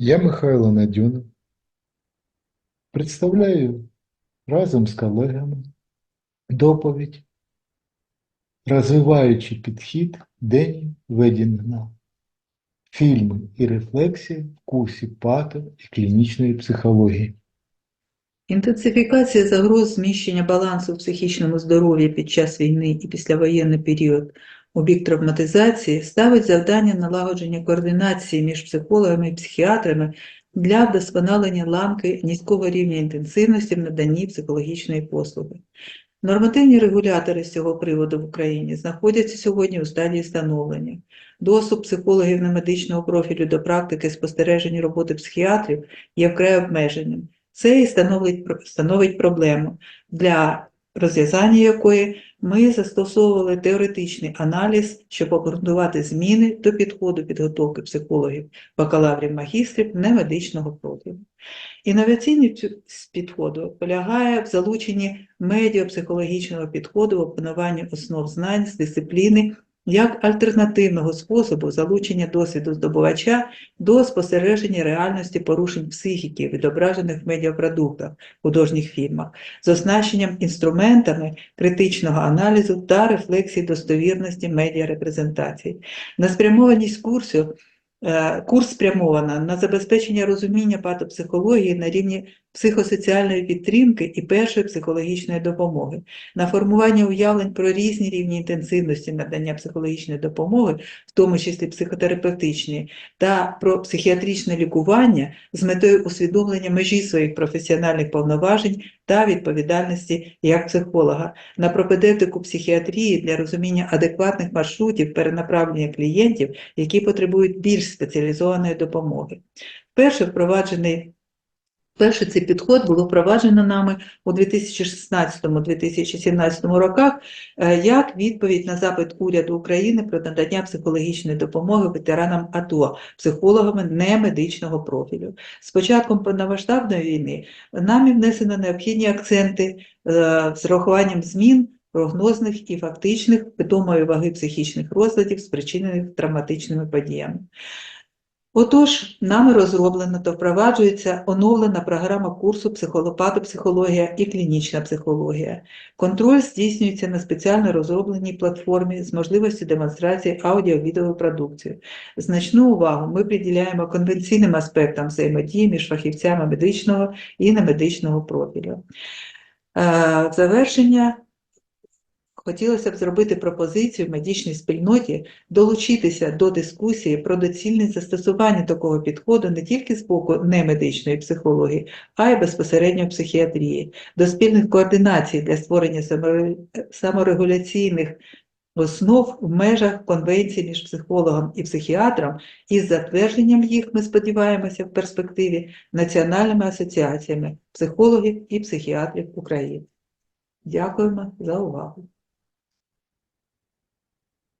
Я Михайло Надюнов. Представляю разом з колегами доповідь Розвиваючи підхід Дені Ведінгна. Фільми і рефлексії в курсі пато і клінічної психології. Інтенсифікація загроз зміщення балансу в психічному здоров'ї під час війни і післявоєнний період у бік травматизації ставить завдання налагодження координації між психологами і психіатрами для вдосконалення ланки низького рівня інтенсивності в наданні психологічної послуги. Нормативні регулятори з цього приводу в Україні знаходяться сьогодні у стадії становлення. Доступ психологів немедичного профілю до практики спостереження роботи психіатрів є вкрай обмеженим. Це і становить, становить проблему, для розв'язання якої ми застосовували теоретичний аналіз, щоб обґрунтувати зміни до підходу підготовки психологів, бакалаврів, магістрів немедичного профілю. Інноваційність підходу полягає в залученні медіапсихологічного підходу в опануванні основ знань з дисципліни як альтернативного способу залучення досвіду здобувача до спостереження реальності порушень психіки, відображених в медіапродуктах, художніх фільмах, з оснащенням інструментами критичного аналізу та рефлексії достовірності медіарепрезентації. На спрямованість курсу Е, Курс спрямовано на забезпечення розуміння патопсихології на рівні психосоціальної підтримки і першої психологічної допомоги, на формування уявлень про різні рівні інтенсивності надання психологічної допомоги, в тому числі психотерапевтичної, та про психіатричне лікування з метою усвідомлення межі своїх професіональних повноважень та відповідальності як психолога, на пропедевтику психіатрії для розуміння адекватних маршрутів перенаправлення клієнтів, які потребують більш спеціалізованої допомоги. Перше впроваджений Перше цей підход було впроваджено нами у 2016-2017 роках е, як відповідь на запит уряду України про надання психологічної допомоги ветеранам АТО, психологами немедичного профілю. З початком повномасштабної війни нами внесено необхідні акценти е, з урахуванням змін прогнозних і фактичних відомої ваги психічних розладів, спричинених травматичними подіями. Отож, нами розроблена та впроваджується оновлена програма курсу психолопатопсихологія і клінічна психологія. Контроль здійснюється на спеціально розробленій платформі з можливістю демонстрації аудіо-відеопродукції. Значну увагу ми приділяємо конвенційним аспектам взаємодії між фахівцями медичного і немедичного профілю. Е, В завершення Хотілося б зробити пропозицію медичній спільноті долучитися до дискусії про доцільність застосування такого підходу не тільки з боку немедичної психології, а й безпосередньо психіатрії, до спільних координацій для створення саморегуляційних основ в межах конвенції між психологом і психіатром із затвердженням їх, ми сподіваємося, в перспективі національними асоціаціями психологів і психіатрів України. Дякуємо за увагу.